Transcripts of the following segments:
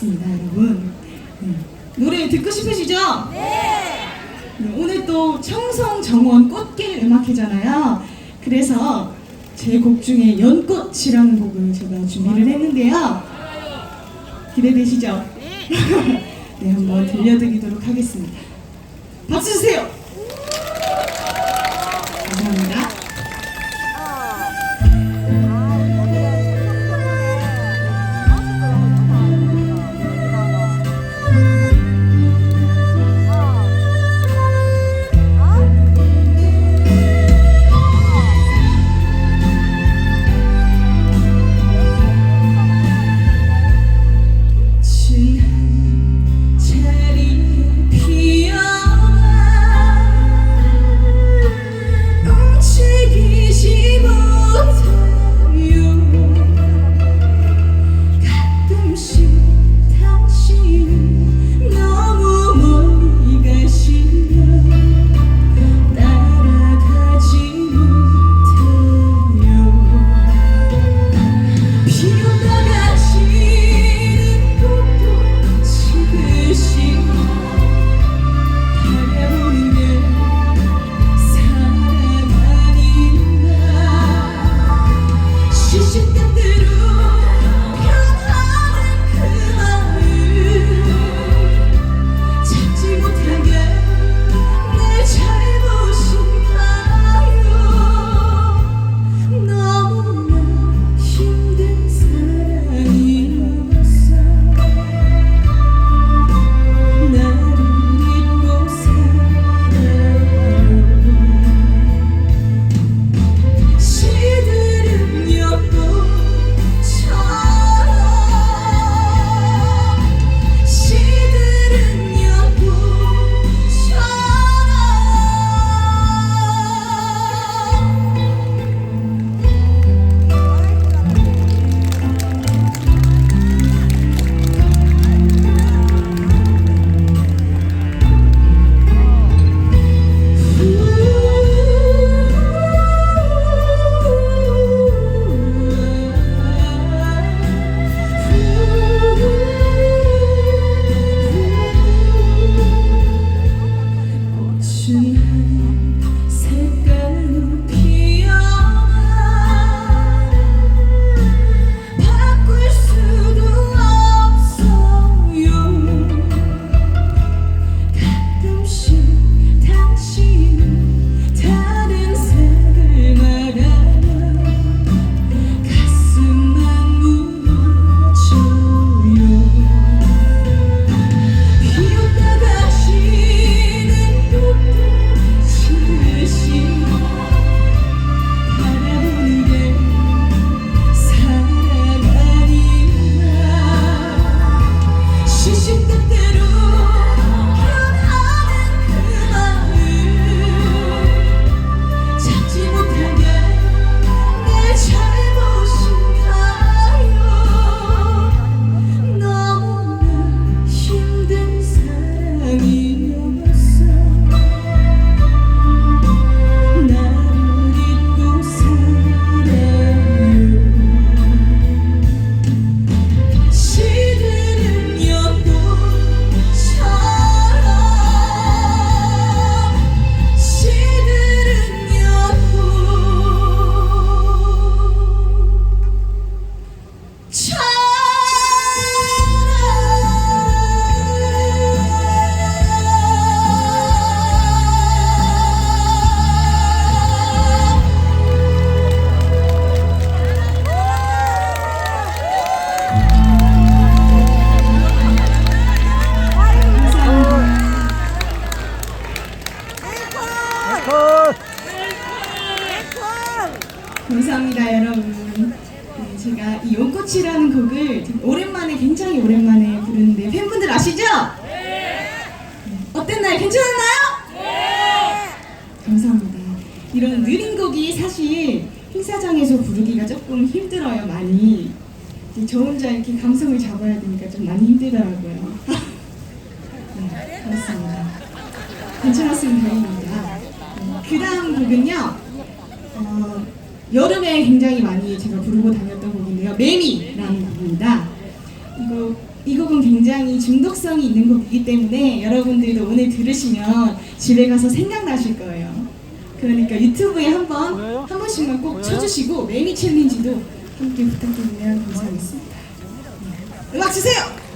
왔습니다, 여러분. 네. 노래 듣고 싶으시죠? 네. 네, 오늘 또 청성 정원 꽃길 음악회잖아요. 그래서 제 곡 중에 연꽃이라는 곡을 제가 준비를 했는데요. 기대되시죠? 네, 네 한번 들려드리도록 하겠습니다. 박수 주세요. 감사합니다 여러분. 네, 제가 이 연꽃이라는 곡을 오랜만에 굉장히 오랜만에 부르는데 팬분들 아시죠? 네. 어땠나요? 괜찮았나요? 네. 감사합니다. 이런 느린 곡이 사실 행사장에서 부르기가 조금 힘들어요 많이. 저 혼자 이렇게 감성을 잡아야 되니까 좀 많이 힘들더라고요. 네 그렇습니다. 괜찮았으면 다행입니다. 그 다음 곡은요 어, 여름에 굉장히 많이 제가 부르고 다녔던 곡인데요. 매미라는 곡입니다. 이거, 이 곡은 굉장히 중독성이 있는 곡이기 때문에 여러분들도 오늘 들으시면 집에 가서 생각나실 거예요. 그러니까 유튜브에 한번? 한 번씩만 꼭? 쳐주시고 매미 챌린지도 함께 부탁드리면 감사하겠습니다. 네. 음악 주세요.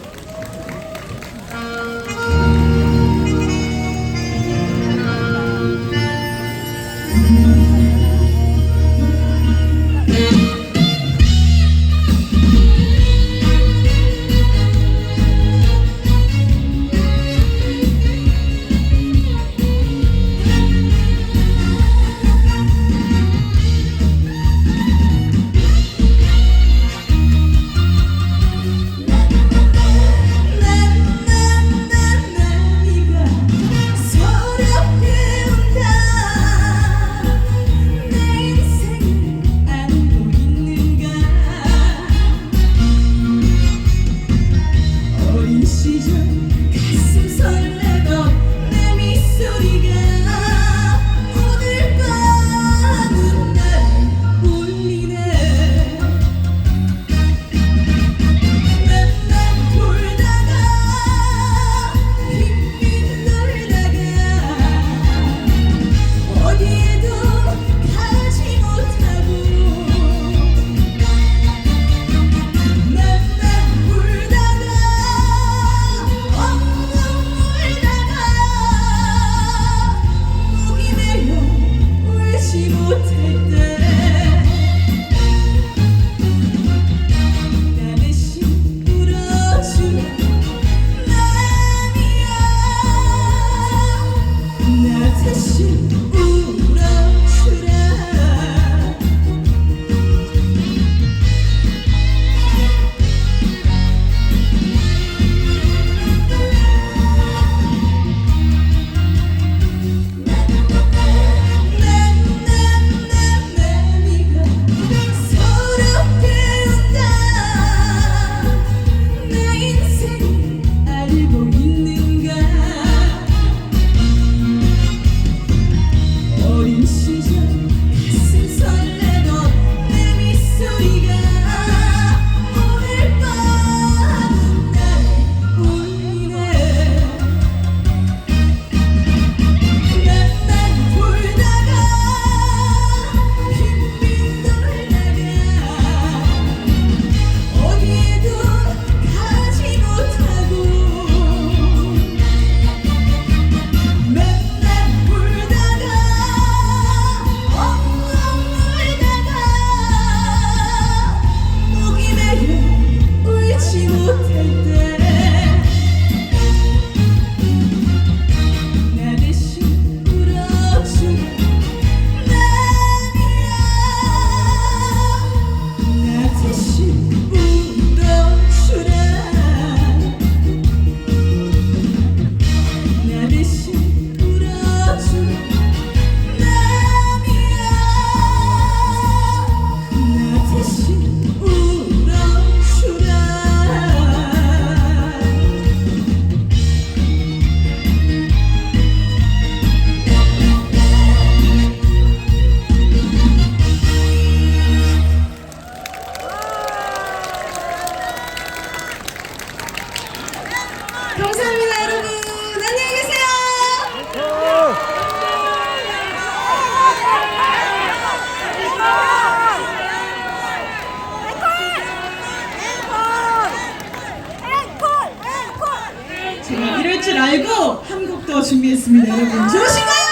제가 이럴 줄 알고 한 곡 더 준비했습니다, 여러분. 좋으신가요?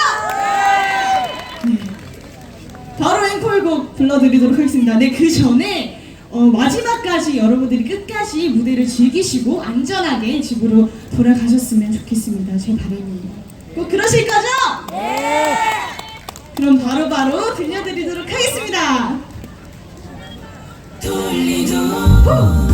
네. 바로 앵콜곡 불러드리도록 하겠습니다. 네, 그 전에 어, 마지막까지 여러분들이 끝까지 무대를 즐기시고 안전하게 집으로 돌아가셨으면 좋겠습니다. 제 바람입니다. 꼭 그러실 거죠? 네. 그럼 바로바로 들려드리도록 하겠습니다. 돌리도